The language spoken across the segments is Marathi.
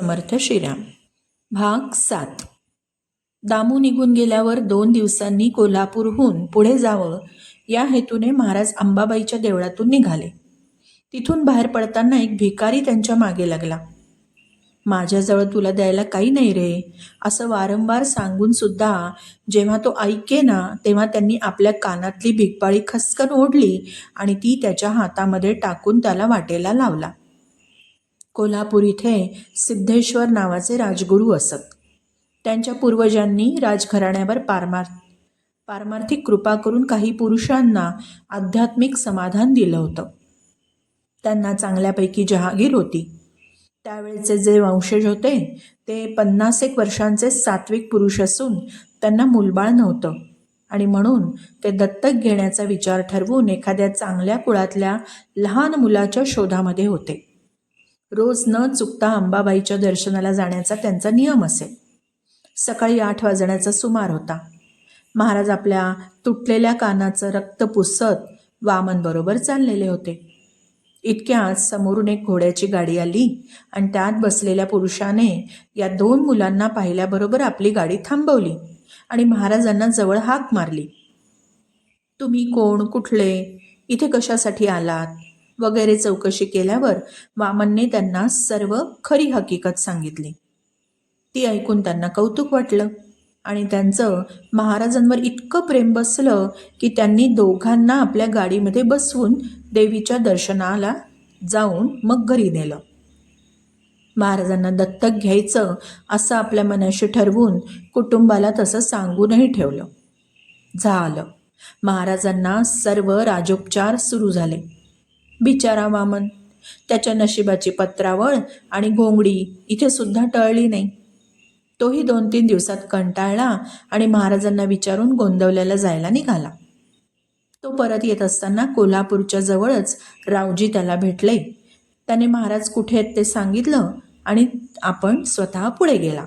समर्थ श्रीराम. भाग सात. दामू निघून गेल्यावर दोन दिवसांनी कोल्हापूरहून पुढे जावं या हेतूने महाराज अंबाबाईच्या देवळातून निघाले. तिथून बाहेर पडताना एक भिकारी त्यांच्या मागे लागला. माझ्याजवळ तुला द्यायला काही नाही रे असं वारंवार सांगून सुद्धा जेव्हा तो ऐके ना तेव्हा त्यांनी आपल्या कानातली भिकपाळी खसकन ओढली आणि ती त्याच्या हातामध्ये टाकून त्याला वाटेला लावला. कोल्हापूर इथे सिद्धेश्वर नावाचे राजगुरू असत. त्यांच्या पूर्वजांनी राजघराण्यावर पारमार पारमार्थिक कृपा करून काही पुरुषांना आध्यात्मिक समाधान दिलं होतं. त्यांना चांगल्यापैकी जहागीर होती. त्यावेळेचे जे वंशज होते ते पन्नास एक वर्षांचे सात्विक पुरुष असून त्यांना मूलबाळ नव्हतं आणि म्हणून ते दत्तक घेण्याचा विचार ठरवून एखाद्या चांगल्या कुळातल्या लहान मुलाच्या शोधामध्ये होते. रोज न चुकता अंबाबाईच्या दर्शनाला जाण्याचा त्यांचा नियम असे सकाळी आठ वाजण्याचा सुमार होता. महाराज आपल्या तुटलेल्या कानाचं रक्त पुसत वामनबरोबर चाललेले होते. इतक्यात समोरून एक घोड्याची गाडी आली आणि त्यात बसलेल्या पुरुषाने या दोन मुलांना पाहिल्याबरोबर आपली गाडी थांबवली आणि महाराजांना जवळ हाक मारली. तुम्ही कोण? कुठले? इथे कशासाठी आलात? वगैरे चौकशी केल्यावर वामनने त्यांना सर्व खरी हकीकत सांगितली. ती ऐकून त्यांना कौतुक वाटलं आणि त्यांचं महाराजांवर इतकं प्रेम बसलं की त्यांनी दोघांना आपल्या गाडीमध्ये बसवून देवीच्या दर्शनाला जाऊन मग घरी नेलं. महाराजांना दत्तक घ्यायचं असं आपल्या मनाशी ठरवून कुटुंबाला तसं सांगूनही ठेवलं. झालं. महाराजांना सर्व राजोपचार सुरू झाले. बिचारा वामन. त्याच्या नशिबाची पत्रावळ आणि घोंगडी इथे सुद्धा टळली नाही. तोही दोन तीन दिवसात कंटाळला आणि महाराजांना विचारून गोंदवल्याला जायला निघाला. तो परत येत असताना कोल्हापूरच्या जवळच रावजी त्याला भेटले. त्याने महाराज कुठे आहेत ते सांगितलं आणि आपण स्वतः पुढे गेला.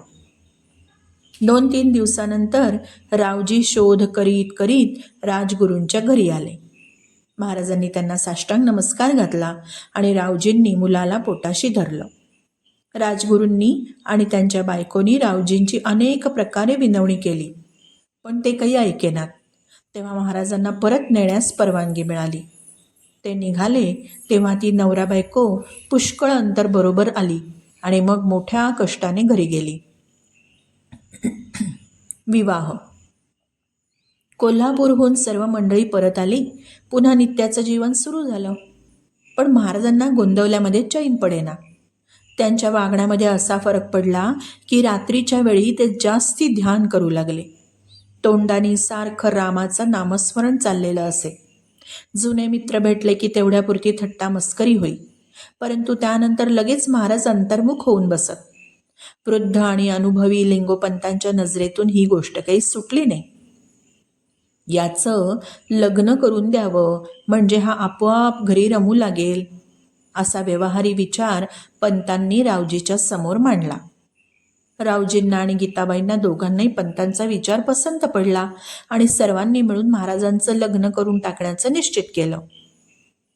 दोन तीन दिवसानंतर रावजी शोध करीत करीत राजगुरूंच्या घरी आले. महाराजांनी त्यांना साष्टांग नमस्कार घातला आणि रावजींनी मुलाला पोटाशी धरलं. राजगुरूंनी आणि त्यांच्या बायकोनी रावजींची अनेक प्रकारे विनवणी केली पण ते काही ऐकेनात. तेव्हा महाराजांना परत नेण्यास परवानगी मिळाली. ते निघाले तेव्हा ती नवरा बायको पुष्कळ अंतर बरोबर आली आणि मग मोठ्या कष्टाने घरी गेली. विवाह कोल्हापूरहून सर्व मंडळी परत आली. पुन्हा नित्याचं जीवन सुरू झालं. पण महाराजांना गोंदवल्यामध्ये चैन पडेना. त्यांच्या वागण्यामध्ये असा फरक पडला की रात्रीच्या वेळी ते जास्ती ध्यान करू लागले. तोंडानी सारखं रामाचं नामस्मरण चाललेलं असे. जुने मित्र भेटले की तेवढ्यापुरती थट्टा मस्करी होई. परंतु त्यानंतर लगेच महाराज अंतर्मुख होऊन बसत. वृद्ध आणि अनुभवी लिंगोपंतांच्या नजरेतून ही गोष्ट काही सुटली नाही. याचं लग्न करून द्यावं म्हणजे हा आपोआप घरी रमू लागेल असा व्यवहारी विचार पंतांनी रावजीच्या समोर मांडला. रावजींना आणि गीताबाईंना दोघांनाही पंतांचा विचार पसंत पडला आणि सर्वांनी मिळून महाराजांचं लग्न करून टाकण्याचं निश्चित केलं.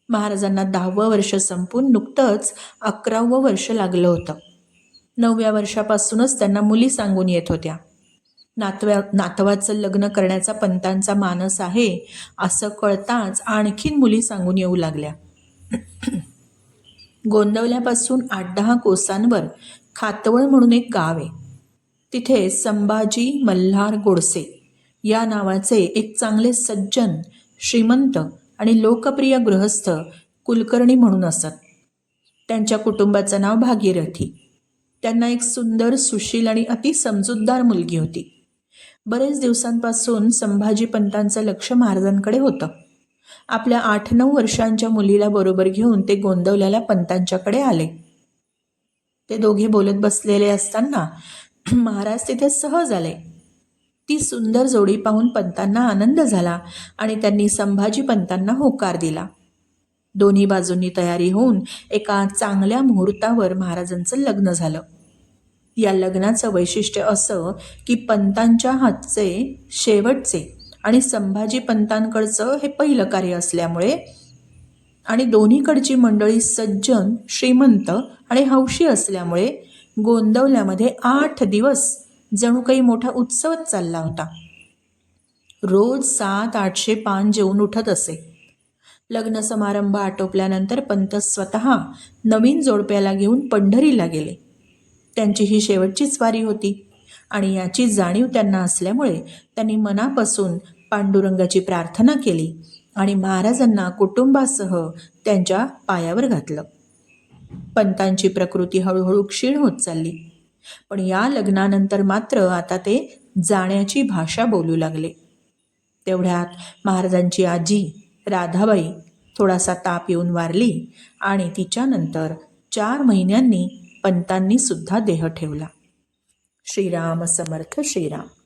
महाराजांना दहावं वर्ष संपून नुकतंच अकरावं वर्ष लागलं होतं. नवव्या वर्षापासूनच त्यांना मुली सांगून येत होत्या. नातव्या नातवाचं लग्न करण्याचा पंतांचा मानस आहे असं कळताच आणखीन मुली सांगून येऊ लागल्या. गोंदवल्यापासून आठ दहा कोसांवर खातवळ म्हणून एक गाव आहे. तिथे संभाजी मल्हार गोडसे या नावाचे एक चांगले सज्जन श्रीमंत आणि लोकप्रिय गृहस्थ कुलकर्णी म्हणून असत. त्यांच्या कुटुंबाचं नाव भागीरथी. त्यांना एक सुंदर सुशील आणि अति समजूतदार मुलगी होती. बरेच दिवसांपासून संभाजी पंतांचं लक्ष महाराजांकडे होतं. आपल्या आठ नऊ वर्षांच्या मुलीला बरोबर घेऊन ते गोंदवल्याला पंतांच्याकडे आले. ते दोघे बोलत बसलेले असताना महाराज तिथे सहज आले. ती सुंदर जोडी पाहून पंतांना आनंद झाला आणि त्यांनी संभाजी पंतांना होकार दिला. दोन्ही बाजूंनी तयारी होऊन एका चांगल्या मुहूर्तावर महाराजांचं लग्न झालं. या लग्नाचं वैशिष्ट्य असं की पंतांच्या हातचे शेवटचे आणि संभाजी पंतांकडचं हे पहिलं कार्य असल्यामुळे आणि दोन्हीकडची मंडळी सज्जन श्रीमंत आणि हौशी असल्यामुळे गोंदवल्यामध्ये आठ दिवस जणू काही मोठा उत्सवच चालला होता. रोज सात आठशे पान जेवून उठत असे. लग्न समारंभ आटोपल्यानंतर पंत स्वतः नवीन जोडप्याला घेऊन पंढरीला गेले. त्यांची ही शेवटचीच वारी होती. आणि याची जाणीव त्यांना असल्यामुळे त्यांनी मनापासून पांडुरंगाची प्रार्थना केली आणि महाराजांना कुटुंबासह त्यांच्या पायावर घातलं. पंतांची प्रकृती हळूहळू क्षीण होत चालली. पण या लग्नानंतर मात्र आता ते जाण्याची भाषा बोलू लागले. तेवढ्यात महाराजांची आजी राधाबाई थोडासा ताप येऊन वारली आणि तिच्यानंतर चार महिन्यांनी पंतांनी सुद्धा देह ठेवला. श्रीराम समर्थ श्रीराम.